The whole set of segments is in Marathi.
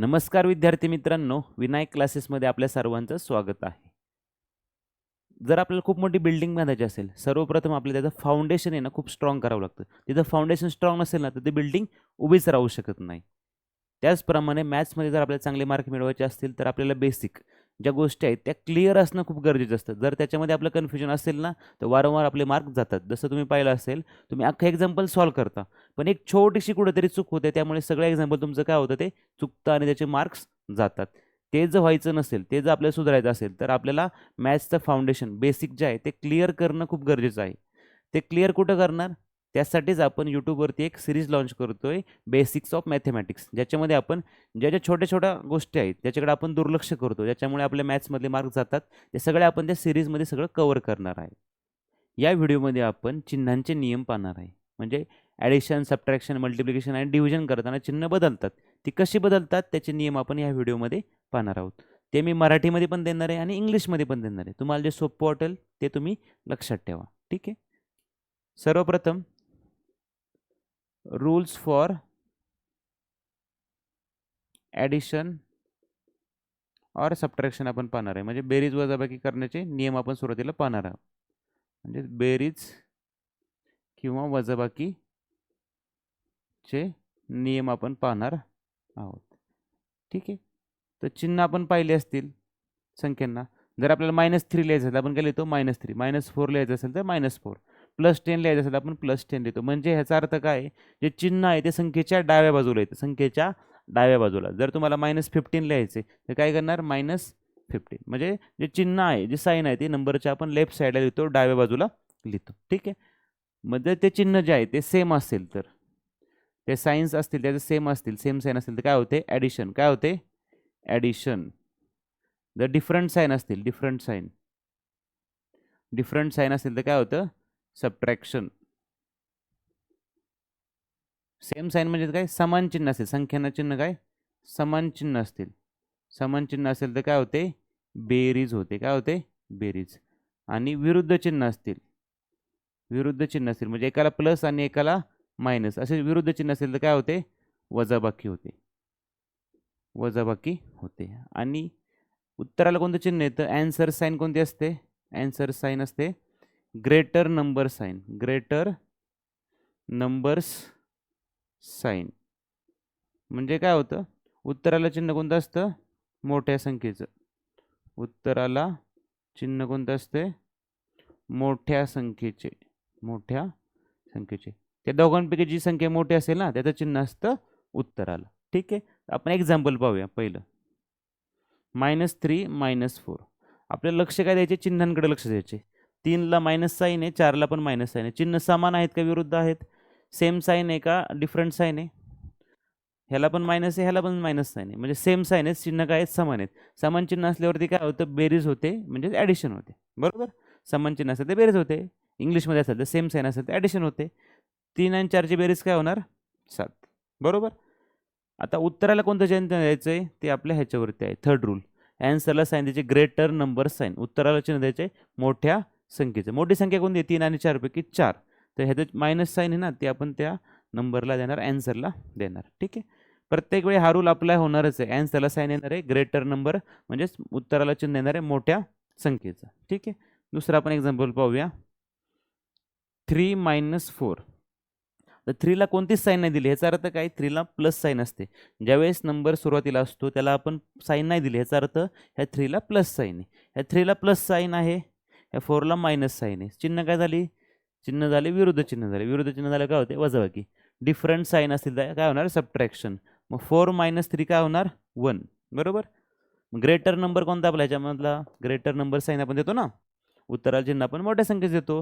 नमस्कार विद्यार्थी मित्रांनो विनायक क्लासेसमध्ये आपल्या सर्वांचं स्वागत आहे. जर आपल्याला खूप मोठी बिल्डिंग बांधायची असेल सर्वप्रथम आपल्याला त्याचं फाउंडेशन आहे ना खूप स्ट्रॉंग करावं लागतं. तिथं फाउंडेशन स्ट्रॉंग नसेल ना तर ती बिल्डिंग उभीच राहू शकत नाही. त्याचप्रमाणे मॅथ्समध्ये जर आपल्याला चांगले मार्क मिळवायचे असतील तर आपल्याला बेसिक ज्या गोष्टी आहेत त्या क्लिअर असणं खूप गरजेचं असतं. जर त्याच्यामध्ये आपलं कन्फ्युजन असेल ना तर वारंवार आपले मार्क जातात. जसं तुम्ही पाहिलं असेल तुम्ही अख्खं एक्झाम्पल सॉल्व करता. पण एक छोटीशी कुठेतरी चूक होते त्यामुळे सगळं एक्झाम्पल तुमचं काय होतं ते चुकतं आणि त्याचे मार्क्स जातात. ते जर व्हायचं नसेल ते जर आपल्याला सुधारायचं असेल तर आपल्याला मॅथ्सचं फाउंडेशन बेसिक जे आहे ते क्लिअर करणं खूप गरजेचं आहे. ते क्लिअर कुठं करणार? त्यासाठीच आपण यूट्यूबवरती एक सिरीज लॉन्च आहे बेसिक्स ऑफ मॅथमॅटिक्स ज्याच्यामध्ये आपण ज्या ज्या छोट्या छोट्या गोष्टी आहेत ज्याच्याकडे आपण दुर्लक्ष करतो. ज्याच्यामुळे आपल्या मॅथ्समधले मार्क जातात. ते सगळे आपण त्या सिरीजमध्ये सगळं कवर करणार आहे. या व्हिडिओमध्ये आपण चिन्हांचे नियम पाहणार आहे. म्हणजे ॲडिशन सबट्रॅक्शन मल्टिप्लिकेशन आणि डिव्हिजन करताना चिन्ह बदलतात. ती कशी बदलतात त्याचे नियम आपण या व्हिडिओमध्ये पाहणार आहोत. ते मी मराठीमध्ये पण देणार आहे आणि इंग्लिशमध्ये पण देणार आहे. तुम्हाला जे सोपं वाटेल ते तुम्ही लक्षात ठेवा. ठीक आहे? सर्वप्रथम rules फॉर ॲडिशन और सबट्रॅक्शन आपण पाहणार आहे. म्हणजे बेरीज वजाबाकी करण्याचे नियम आपण सुरुवातीला पाहणार आहोत. म्हणजे बेरीज किंवा वजाबाकीचे नियम आपण पाहणार आहोत. ठीक आहे? तर चिन्ह आपण पाहिले असतील संख्यांना. जर आपल्याला मायनस थ्री लिहायचं असेल आपण काय लिहितो? मायनस थ्री मायनस फोर लिहायचं असेल तर मायनस फोर प्लस टेन लिहायचं असेल आपण प्लस टेन लिहितो. म्हणजे ह्याचा अर्थ काय आहे? जे चिन्ह आहे ते संख्येच्या डाव्या बाजूला येतं. संख्येच्या डाव्या बाजूला. जर तुम्हाला मायनस फिफ्टीन लिहायचे तर काय करणार? मायनस फिफ्टीन म्हणजे जे चिन्ह आहे जे साईन आहे ते नंबरच्या आपण लेफ्ट साईडला लिहितो डाव्या बाजूला लिहितो. ठीक आहे? मग जर ते चिन्ह जे आहे ते सेम असेल तर. ते सायन्स असतील त्याचे सेम असतील सेम साईन असतील तर काय होते? ॲडिशन काय होते? ॲडिशन जर डिफरंट साईन असतील डिफरंट साईन डिफरंट साईन असेल तर काय होतं? सबट्रॅक्शन सेम साईन म्हणजे काय? समान चिन्ह असेल. संख्यांना चिन्ह काय? समान चिन्ह असतील. समान चिन्ह असेल तर काय होते? बेरीज होते. काय होते? बेरीज. आणि विरुद्ध चिन्ह असतील. विरुद्ध चिन्ह असतील. म्हणजे एकाला प्लस आणि एकाला मायनस असे विरुद्ध चिन्ह असेल तर काय होते? वजाबाकी होते. वजाबाकी होते. आणि उत्तराला कोणतं चिन्ह येतं? अँसर साईन कोणती असते? ॲन्सर साईन असते. Greater number sign greater numbers sign म्हणजे काय होतं? उत्तराला चिन्ह कोणतं असतं? मोठ्या संख्येचं. उत्तराला चिन्ह कोणतं असते? मोठ्या संख्येचे. मोठ्या संख्येचे. त्या दोघांपैकी जी संख्या मोठी असेल ना त्याचं चिन्ह असतं उत्तराला. ठीक आहे? आपण एक्झाम्पल पाहूया पहिलं. मायनस थ्री मायनस फोर आपल्याला लक्ष काय द्यायचे? चिन्हांकडे लक्ष द्यायचे. तीनला मायनस साईन आहे चारला पण मायनस साईन आहे. चिन्ह समान आहेत का विरुद्ध आहेत? सेम साईन आहे का? डिफरंट साईन आहे. ह्याला पण मायनस आहे ह्याला पण मायनस साईन आहे. म्हणजे सेम साईन आहेत चिन्ह काय आहेत? समान आहेत. समान चिन्ह असल्यावरती काय होतं? बेरीज होते म्हणजे ॲडिशन होते. बरोबर? समान चिन्ह असेल तर बेरीज होते. इंग्लिशमध्ये असेल तर सेम साईन असेल तर ॲडिशन होते. तीन आणि चारची बेरीज काय होणार? सात. बरोबर? आता उत्तराला कोणतं चिन्ह द्यायचं आहे ते आपल्या ह्याच्यावरती आहे थर्ड रूल ॲन्सरला साईन द्यायचे ग्रेटर नंबर साईन उत्तराला चिन्ह द्यायचे मोठ्या संख्येचं. मोठी संख्या कोणती आहे तीन आणि चारपैकी चार. तर ह्याचं मायनस साईन आहे ना ते आपण त्या नंबरला देणार ॲन्सरला देणार. ठीक आहे? प्रत्येक वेळी हा रूल अप्लाय होणारच आहे. ॲन्सरला साईन येणार आहे. ग्रेटर नंबर म्हणजेच उत्तराला चिन्ह येणार आहे मोठ्या संख्येचं. ठीक आहे? दुसरं आपण एक्झाम्पल पाहूया. थ्री मायनस फोर तर थ्रीला कोणतीच साईन नाही दिली. ह्याचा अर्थ काय? थ्रीला प्लस साईन असते. ज्यावेळेस नंबर सुरुवातीला असतो त्याला आपण साईन नाही दिली. ह्याचा अर्थ ह्या थ्रीला प्लस साईन आहे. ह्या थ्रीला प्लस साईन आहे. या फोरला मायनस साईन आहे. चिन्ह काय झाली? चिन्ह झाले विरुद्ध चिन्ह झाले. विरुद्ध चिन्ह झालं काय होते? वजाबाकी. डिफरंट साईन असतील तर काय होणार? सबट्रॅक्शन मग फोर मायनस थ्री काय होणार? वन बरोबर? ग्रेटर नंबर कोणता आपला? ह्याच्यामधला ग्रेटर नंबर साईन आपण देतो ना? उत्तराला चिन्ह आपण मोठ्या संख्येत देतो.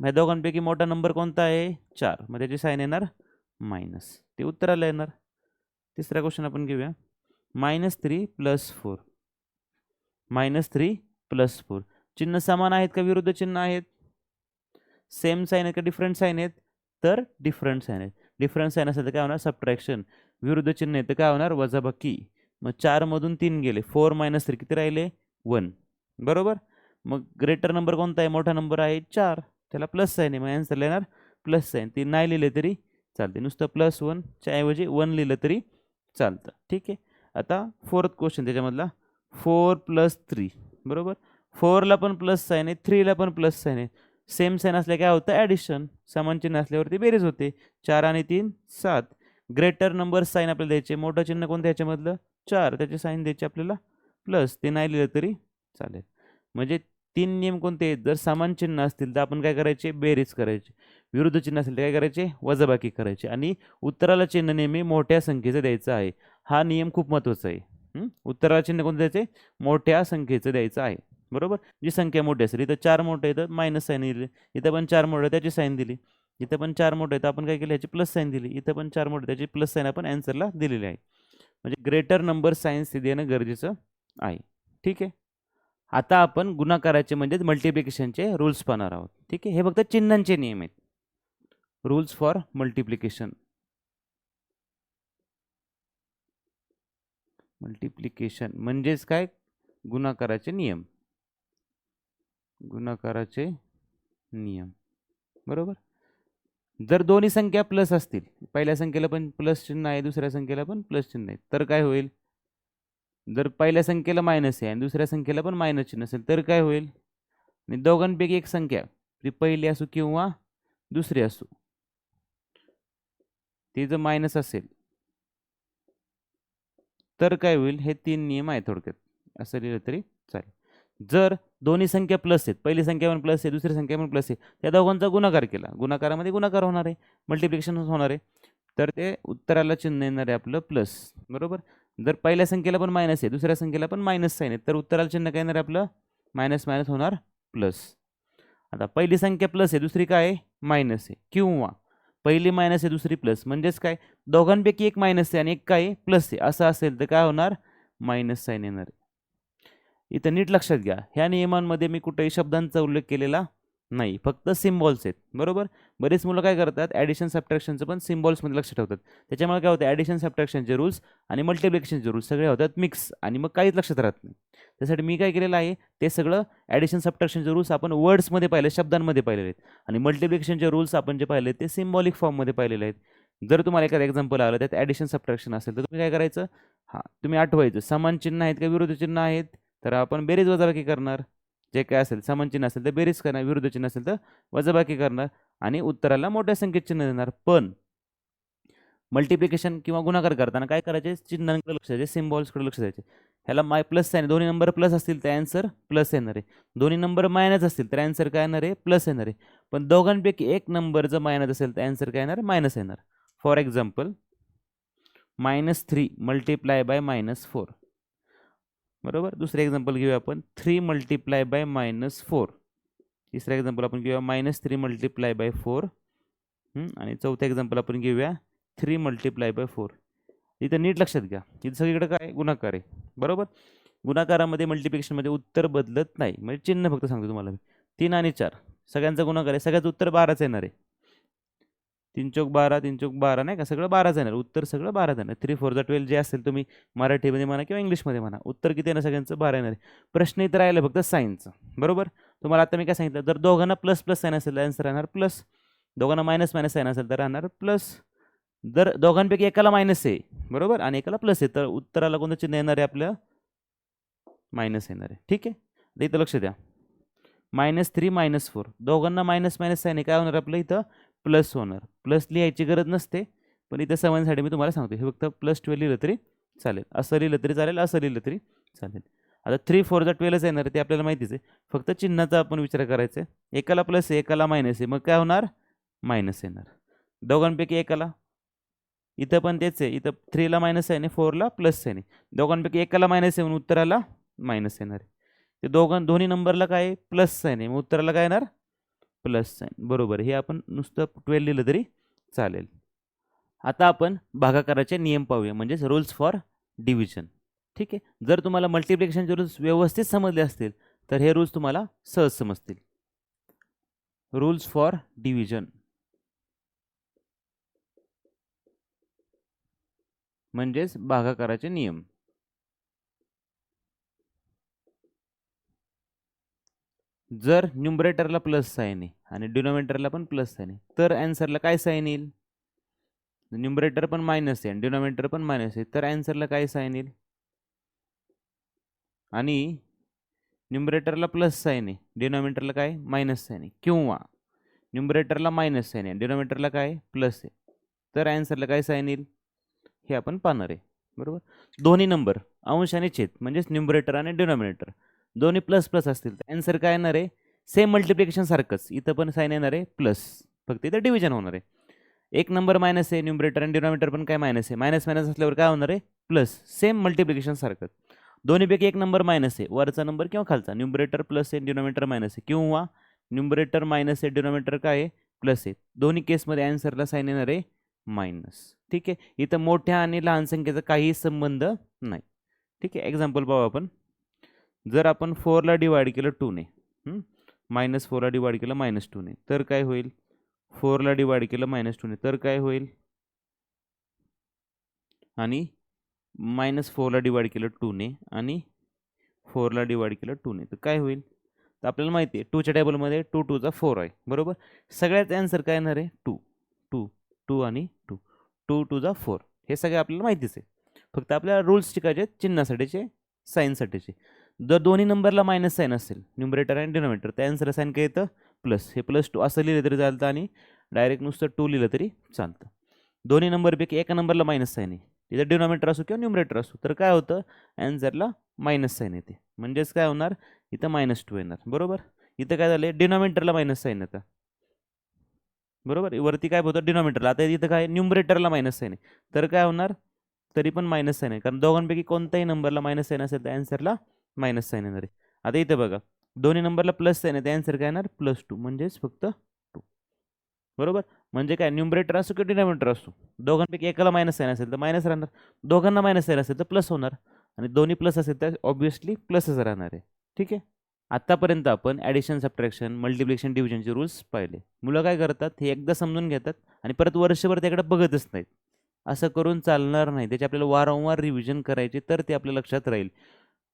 ह्या दोघांपैकी मोठा नंबर कोणता आहे? चार. मग त्याची साईन येणार मायनस ते उत्तराला येणार. तिसरा क्वेश्चन आपण घेऊया. Minus three plus four minus three plus four चिन्ह समान आहेत का? विरुद्ध चिन्ह आहेत. सेम साईन आहेत का? डिफरंट साईन आहेत. तर डिफरंट साईन आहेत. डिफरंट साईन असेल तर काय होणार? सबट्रॅक्शन विरुद्ध चिन्ह आहे तर काय होणार? वजाबाकी. मग चारमधून तीन गेले. फोर मायनस थ्री किती राहिले? वन बरोबर? मग ग्रेटर नंबर कोणता आहे? मोठा नंबर आहे चार. त्याला प्लस साईन आहे. मग आन्सर येणार प्लस साईन ती नाही लिहिले तरी चालते नुसतं प्लस वनच्या ऐवजी वन लिहिलं तरी चालतं. ठीक आहे? आता फोर्थ क्वेश्चन त्याच्यामधला. फोर प्लस थ्री बरोबर? फोरला पण प्लस साईन आहे थ्रीला पण प्लस साईन आहे सेम साईन असल्या काय होतं? ॲडिशन समान चिन्ह असल्यावरती बेरीज होते. चार आणि तीन सात. ग्रेटर नंबर साईन आपल्याला द्यायचे. मोठं चिन्ह कोणतं याच्यामधलं? चार. त्याचे साईन द्यायचे आपल्याला प्लस ते नाही लिहिलं तरी चालेल. म्हणजे तीन नियम कोणते आहेत? जर समान चिन्ह असतील तर आपण काय करायचे? बेरीज करायचे. विरुद्ध चिन्ह असेल तर काय करायचे? वजाबाकी करायचे. आणि उत्तराला चिन्ह नेहमी मोठ्या संख्येचं द्यायचं आहे. हा नियम खूप महत्त्वाचा आहे. उत्तराला चिन्ह कोणतं द्यायचे? मोठ्या संख्येचं द्यायचं आहे. बरोबर? जी संख्या मोठी असेल इथं चार मोठं आहे तर मायनस साईन दिली इथं पण चार मोठं त्याची साईन दिली. इथं पण चार मोठं आहे तर आपण काय केलं ह्याची प्लस साईन दिली. इथं पण चार मोठं त्याची प्लस साईन आपण ॲन्सरला दिलेली आहे. म्हणजे ग्रेटर नंबर सायन्स ते देणं गरजेचं आहे. ठीक आहे? आता आपण गुणाकाराचे म्हणजेच मल्टिप्लिकेशनचे रूल्स पाहणार आहोत. ठीक आहे? हे फक्त चिन्हांचे नियम आहेत. रूल्स फॉर मल्टिप्लिकेशन मल्टिप्लिकेशन म्हणजेच काय? गुणाकाराचे नियम. गुणाकाराचे नियम. बरोबर? जर दोन्ही संख्या प्लस असतील पहिल्या संख्येला पण प्लस चिन्ह आहे दुसऱ्या संख्येला पण प्लस चिन्ह आहे तर काय होईल? जर पहिल्या संख्येला मायनस आहे आणि दुसऱ्या संख्येला पण मायनस चिन्ह असेल तर काय होईल? आणि दोघांपैकी एक संख्या ती पहिली असो किंवा दुसरी असो ती जर मायनस असेल तर काय होईल? हे तीन नियम आहे थोडक्यात. असं लिहिलं तरी चालेल. जर दोन्ही संख्या प्लस आहेत पहिली संख्या पण प्लस आहे दुसरी संख्या पण प्लस आहे त्या दोघांचा गुणाकार केला. गुणाकारामध्ये गुणाकार होणार आहे मल्टिप्लिकेशन होणार आहे. तर ते उत्तराला चिन्ह येणार आहे आपलं प्लस बरोबर? जर पहिल्या संख्येला पण मायनस आहे दुसऱ्या संख्येला पण मायनस साईन आहे तर उत्तराला चिन्ह काय येणार आहे आपलं? मायनस मायनस होणार प्लस आता पहिली संख्या प्लस आहे दुसरी काय आहे? मायनस आहे. किंवा पहिली मायनस आहे दुसरी प्लस म्हणजेच काय? दोघांपैकी एक मायनस आहे आणि एक काय प्लस आहे. असं असेल तर काय होणार? मायनस साईन येणार इथं नीट लक्षात घ्या. ह्या नियमांमध्ये मी कुठेही शब्दांचा उल्लेख केलेला नाही. फक्त सिम्बॉल्स आहेत. बरोबर? बरेच मुलं काय करतात? ॲडिशन सबट्रॅक्शनचं पण सिम्बॉल्समध्ये लक्ष ठेवतात. त्याच्यामुळे काय होतं? ॲडिशन सबट्रॅक्शनचे रूल्स आणि मल्टिप्लिकेशनचे रूल्स सगळे होतात मिक्स आणि मग काहीच लक्षात राहत नाही. त्यासाठी मी काय केलेलं आहे? ते सगळं ॲडिशन सबट्रॅक्शनचे रूल्स आपण वर्ड्समध्ये पाहिले शब्दांमध्ये पाहिलेले आहेत. आणि मल्टिप्लिकेशनचे रूल्स आपण जे पाहिले ते सिम्बॉलिक फॉर्ममध्ये पाहिलेले आहेत. जर तुम्हाला एखादं एक्झाम्पल आलं त्यात ॲडिशन सबट्रॅक्शन असेल तर तुम्ही काय करायचं? हां तुम्ही आठवायचं. समान चिन्ह आहेत का विरोधी चिन्ह आहेत? तर आपण बेरीज वजाबाकी करणार. जे काय असेल समान चिन्ह असेल तर बेरीज करणार विरुद्ध चिन्ह असेल तर वजाबाकी करणार आणि उत्तराला मोठ्या संख्येत चिन्ह देणार. पण मल्टिप्लिकेशन किंवा गुणाकार करताना काय करायचे? चिन्हांकडे लक्ष द्यायचे सिम्बॉल्सकडे लक्ष द्यायचे. ह्याला माय प्लस साईन दोन्ही नंबर प्लस असतील तर ॲन्सर प्लस येणार आहे. दोन्ही नंबर मायनस असतील तर ॲन्सर काय येणार आहे? प्लस येणार आहे. पण दोघांपैकी एक नंबर जर मायनस असेल तर ॲन्सर काय येणार? मायनस येणार. For example minus three multiply by minus four बरोबर? दुसरं एक्झाम्पल घेऊया आपण. Three multiply by minus four तिसरं एक्झाम्पल आपण घेऊया. Minus three multiply by four आणि चौथं एक्झाम्पल आपण घेऊया. थ्री मल्टिप्लाय बाय फोर इथं नीट लक्षात घ्या. इथं सगळीकडे काय? गुणाकार आहे. बरोबर? गुणाकारामध्ये मल्टिप्लिकेशनमध्ये उत्तर बदलत नाही. म्हणजे चिन्ह फक्त सांगतो तुम्हाला मी. तीन आणि चार. सगळ्यांचा गुणाकार आहे. सगळ्याचं उत्तर बाराच येणार आहे. तीन चौक बारा तीन चौक बारा नाही का? सगळं बारा जाणार उत्तर सगळं बारा जाणार थ्री फोर जा ट्वेल्व जे असेल तुम्ही मराठीमध्ये म्हणा किंवा इंग्लिशमध्ये म्हणा. उत्तर किती येणार सगळ्यांचं? बारा येणार आहे. प्रश्न इथं राहिलं फक्त सायन्सचं बरोबर? तुम्हाला आता मी काय सांगितलं? जर दोघांना प्लस प्लस साईन असेल तर आन्सर राहणार प्लस दोघांना मायनस मायनस साईन असेल तर राहणार प्लस जर दोघांपैकी एकाला मायनस आहे बरोबर? आणि एकाला प्लस आहे तर उत्तराला कोणतं चिन्ह येणार आहे आपलं? मायनस येणार आहे. ठीक आहे? इथं लक्ष द्या. मायनस थ्री मायनस फोर दोघांना मायनस मायनस साईन आहे. काय होणार आपलं इथं? प्लस होणार. प्लस लिहायची गरज नसते पण इथं समजण्यासाठी मी तुम्हाला सांगतो हे फक्त प्लस ट्वेल्व लिहिलं तरी चालेल. असं लिहिलं तरी चालेल असं लिहिलं तरी चालेल. आता थ्री फोरचा ट्वेल्वच येणार आहे ते आपल्याला माहितीच आहे. फक्त चिन्हाचा आपण विचार करायचा आहे. एकाला प्लस आहे एकाला मायनस आहे. मग काय होणार? मायनस येणार. दोघांपैकी एकाला. इथं पण तेच आहे. इथं थ्रीला मायनस आहे आणि फोरला प्लस आहे. दोघांपैकी एकाला मायनस आहे म्हणून उत्तराला मायनस येणार आहे. ते दोघां दोन्ही नंबरला काय? आहे प्लस आहे. मग उत्तराला काय येणार? Plus sign. बरोबर. हे आपण नुसतं ट्वेल्व लिहिलं तरी चालेल. आता आपण भागाकाराचे नियम पाहूया. म्हणजेच रूल्स फॉर डिव्हिजन ठीक आहे? जर तुम्हाला मल्टिप्लिकेशनचे रूल्स व्यवस्थित समजले असतील तर हे रूल्स तुम्हाला सहज समजतील. रूल्स फॉर डिव्हिजन म्हणजेच भागाकाराचे नियम. जर न्युमरेटरला प्लस साईन आहे आणि डिनॉमिनेटरला पण प्लस साईन आहे तर अँसरला काय साईन येईल? न्युमरेटर पण मायनस आहे आणि डिनॉमिनेटर पण मायनस आहे तर अँसरला काय साईन येईल? आणि न्युमरेटरला प्लस साईन आहे डिनॉमिनेटरला काय? मायनस साईन आहे. किंवा न्युमरेटरला मायनस साईन आहे डिनॉमिनेटरला काय? प्लस आहे. तर अँसरला काय साईन येईल? हे आपण पाहणार आहे. बरोबर? दोन्ही नंबर अंश आणि छेद म्हणजेच न्युमरेटर आणि डिनॉमिनेटर दोन्ही प्लस प्लस असतील. तर अँसर काय येणार आहे? सेम मल्टिप्लिकेशन सारखंच. इथं पण साईन येणार आहे प्लस फक्त इथं डिव्हिजन होणार आहे. एक नंबर मायनस आहे न्युमरेटर आणि डिनॉमिनेटर पण काय मायनस आहे? मायनस मायनस असल्यावर काय होणार आहे? प्लस सेम मल्टिप्लिकेशन सारखंच. दोन्हीपैकी एक नंबर मायनस आहे. वरचा नंबर किंवा खालचा? न्युमरेटर प्लस आहे डिनॉमिनेटर मायनस आहे. किंवा न्युमरेटर मायनस आहे डिनॉमिनेटर काय आहे? प्लस आहे. दोन्ही केसमध्ये अँसरला साईन येणार आहे मायनस ठीक आहे? इथं मोठ्या आणि लहान संख्येचा काही संबंध नाही. ठीक आहे? एक्झाम्पल पाहू आपण. जर आपण फोरला डिवाईड केलं टूने मायनस फोरला डिवाईड केलं मायनस टूने तर काय होईल? फोरला डिवाईड केलं मायनस टूने तर काय होईल? आणि मायनस फोरला डिवाईड केलं टूने आणि फोरला डिवाईड केलं टूने तर काय होईल? तर आपल्याला माहिती आहे टूच्या टेबलमध्ये टू टूचा फोर आहे बरोबर? सगळ्यात ॲन्सर काय येणार आहे? टू टू टू आणि टू टू टूचा फोर हे सगळे आपल्याला माहितीच आहे. फक्त आपल्याला रूल्स शिकायचे चिन्हासाठीचे साईनसाठीचे जर दोन्ही नंबरला मायनस साईन असेल न्युमरेटर आणि डिनॉमिनेटर त्या आन्सर साईन काय येतं? प्लस हे प्लस टू असं लिहिलं तरी चालतं आणि डायरेक्ट नुसतं टू लिहिलं तरी चालतं. दोन्ही नंबरपैकी एका नंबरला मायनस साईन आहे. तिथं डिनॉमिनेटर असो किंवा न्युमरेटर असो तर काय होतं? ॲन्सरला मायनस साईन येते. म्हणजेच काय होणार? इथं मायनस टू येणार. बरोबर? इथं काय झालं डिनॉमिनेटरला मायनस साईन येतं. बरोबर? वरती काय होतं? डिनॉमिनेटरला आता इथं काय? न्युमरेटरला मायनस साईन आहे. तर काय होणार? तरी पण मायनस साईन आहे. कारण दोघांपैकी कोणत्याही नंबरला मायनस साईन असेल तर ॲन्सरला मायनस साईन येणार आहे. आता इथं बघा दोन्ही नंबरला प्लस साईन आहे त्या आन्सर काय येणार? प्लस टू म्हणजेच फक्त टू बरोबर? म्हणजे काय? न्युमरेटर असो किंवा डिनॉमिनेटर असो दोघांपैकी एकाला मायनस साईन असेल तर मायनस राहणार. दोघांना मायनस साईन असेल तर प्लस होणार. आणि दोन्ही प्लस असेल तर ऑब्व्हियसली प्लसच राहणार आहे. ठीक आहे? आत्तापर्यंत आपण ॲडिशन सबट्रॅक्शन मल्टिप्लिकेशन डिव्हिजनचे रूल्स पाहिले. मुलं काय करतात? हे एकदा समजून घेतात आणि परत वर्षभर त्याकडे बघतच नाहीत. असं करून चालणार नाही. त्याचे आपल्याला वारंवार रिव्हिजन करायचे तर ते आपल्या लक्षात राहील.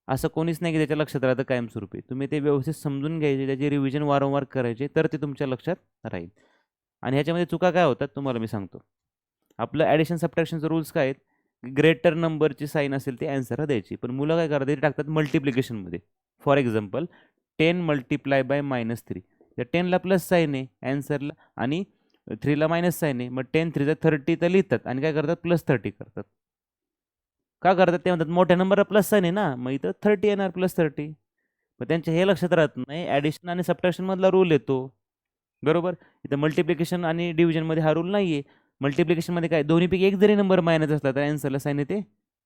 असं कोणीच नाही की त्याच्या लक्षात राहतं कायमस्वरूपी. तुम्ही ते व्यवस्थित समजून घ्यायचे त्याचे रिव्हिजन वारंवार करायचे तर ते तुमच्या लक्षात राहील. आणि ह्याच्यामध्ये चुका काय होतात तुम्हाला मी सांगतो. आपलं ॲडिशन सबट्रॅक्शनचं रूल्स काय आहेत? ग्रेटर नंबरची साईन असेल ते ॲन्सरला द्यायची. पण मुलं काय करतात? ते टाकतात मल्टिप्लिकेशनमध्ये for example ten multiply by minus three तर टेनला प्लस साईन आहे ॲन्सरला आणि थ्रीला मायनस साईन आहे. मग टेन थ्रीचा थर्टी तर लिहितात. आणि काय करतात? प्लस थर्टी करतात. का करतात? ते म्हणतात मोठ्या नंबरला प्लस साईन आहे ना. मग इथं थर्टी येणार प्लस थर्टी मग त्यांच्या हे लक्षात राहत नाही. ॲडिशन आणि सबट्रॅक्शनमधला रूल येतो. बरोबर? इथं मल्टिप्लिकेशन आणि डिव्हिजनमध्ये हा रूल नाही आहे मल्टिप्लिकेशनमध्ये काय? दोन्हीपैकी एक जरी नंबर मायनस असला तर ॲन्सरला साईन येते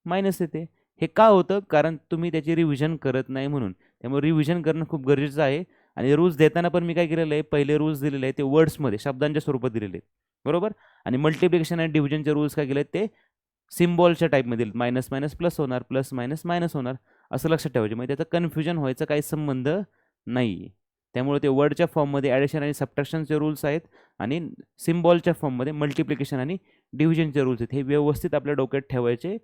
मायनस येते. हे का होतं? कारण तुम्ही त्याची रिव्हिजन करत नाही म्हणून. त्यामुळे रिव्हिजन करणं खूप गरजेचं आहे. आणि रूल्स देताना पण मी काय केलेलं आहे? पहिले रूल्स दिलेले आहे ते वर्ड्समध्ये शब्दांच्या स्वरूपात दिलेले आहेत. बरोबर? आणि मल्टिप्लिकेशन आणि डिव्हिजनचे रूल्स काय केले आहेत ते सिम्बॉलच्या टाईपमध्ये दिलेत मायनस मायनस प्लस होणार प्लस मायनस मायनस होणार असं लक्षात ठेवायचे. म्हणजे त्याचं कन्फ्युजन व्हायचा काही संबंध नाही आहे त्यामुळे ते वर्डच्या फॉर्ममध्ये ॲडिशन आणि सबट्रॅक्शनचे रूल्स आहेत आणि सिम्बॉलच्या फॉर्ममध्ये मल्टिप्लिकेशन आणि डिव्हिजनचे रूल्स आहेत. हे व्यवस्थित आपल्या डोक्यात ठेवायचे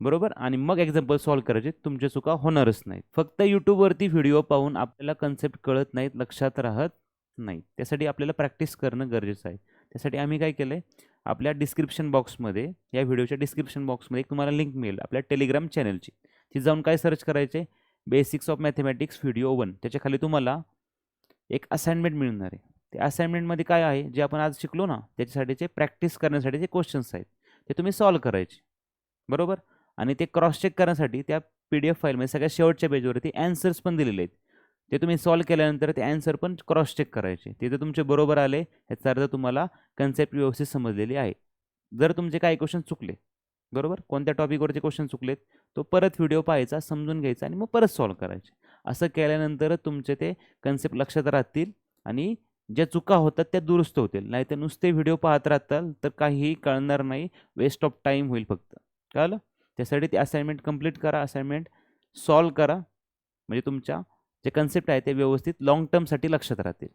बरोबर? आणि मग एक्झाम्पल सॉल्व करायचे. तुमच्या चुका होणारच नाहीत. फक्त यूट्यूबवरती व्हिडिओ पाहून आपल्याला कन्सेप्ट कळत नाहीत लक्षात राहत नाहीत. त्यासाठी आपल्याला प्रॅक्टिस करणं गरजेचं आहे. त्यासाठी आम्ही काय केलं आहे आपल्या डिस्क्रिप्शन बॉक्समध्ये या व्हिडिओच्या डिस्क्रिप्शन बॉक्समध्ये एक तुम्हाला लिंक मिळेल आपल्या टेलिग्राम चॅनलची ती जाऊन काय सर्च करायचे basics of mathematics video one त्याच्याखाली तुम्हाला एक असाइनमेंट मिळणार आहे. ते असाइनमेंटमध्ये काय आहे? जे आपण आज शिकलो ना त्याच्यासाठीचे प्रॅक्टिस करण्यासाठीचे क्वेश्चन्स आहेत ते तुम्ही सॉल्व करायचे. बरोबर? आणि ते क्रॉस चेक करण्यासाठी त्या पी डी एफ फाईलमध्ये सगळ्या शेवटच्या पेजवरती ॲन्सर्स पण दिलेले आहेत. ते तुम्ही सॉल्व केल्यानंतर ते ॲन्सर पण क्रॉस चेक करायचे. तिथे तुमचे बरोबर आले ह्याचा अर्थ तुम्हाला कन्सेप्ट व्यवस्थित समजलेली आहे. जर तुमचे काही क्वेश्चन चुकले बरोबर? कोणत्या टॉपिकवरचे क्वेश्चन चुकलेत तो परत व्हिडिओ पाहायचा समजून घ्यायचा आणि मग परत सॉल्व करायचे. असं केल्यानंतर तुमचे ते कन्सेप्ट लक्षात राहतील आणि ज्या चुका होतात त्या दुरुस्त होतील. नाही तर नुसते व्हिडिओ पाहत राहताल तर काहीही कळणार नाही वेस्ट ऑफ टाईम होईल फक्त. कळलं? त्यासाठी ते असाइनमेंट कंप्लीट करा असाइनमेंट सॉल्व करा. म्हणजे तुमच्या जे कन्सेप्ट आहे ते व्यवस्थित लाँग टर्मसाठी लक्षात राहतील.